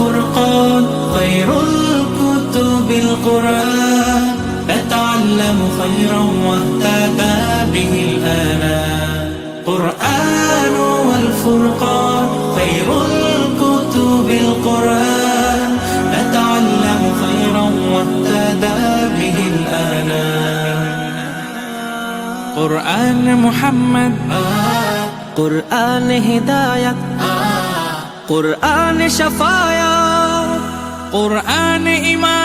الفرقان خير الكتب القرآن. أتعلم خيرا واهتدى به الآن قرآن والفرقان خير الكتب القرآن. أتعلم خيرا واهتدى به الآن قرآن محمد قرآن هداية قرآن شفايا إيمان.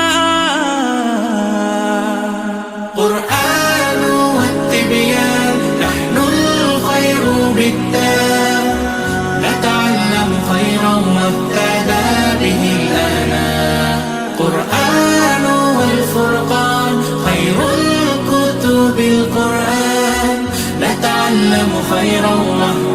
قرآن والتبيان نحن الخير بالتام نتعلم خيرا واهتدى به الآنام. قرآن والفرقان خير الكتب القرآن. نتعلم خيرا واهتدى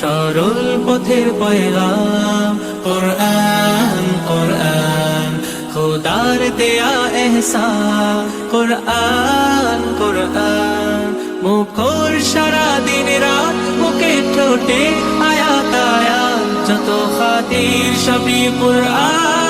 সরল পথের পয়গাম, কোরআন কোরআন, খোদার দেয়া এহসা কোরআন কোরআন, মুখর সারা দিন রাত মুখে ঠোঁটে আয়াত আয়াত, যত খাতির সবই কোরআন।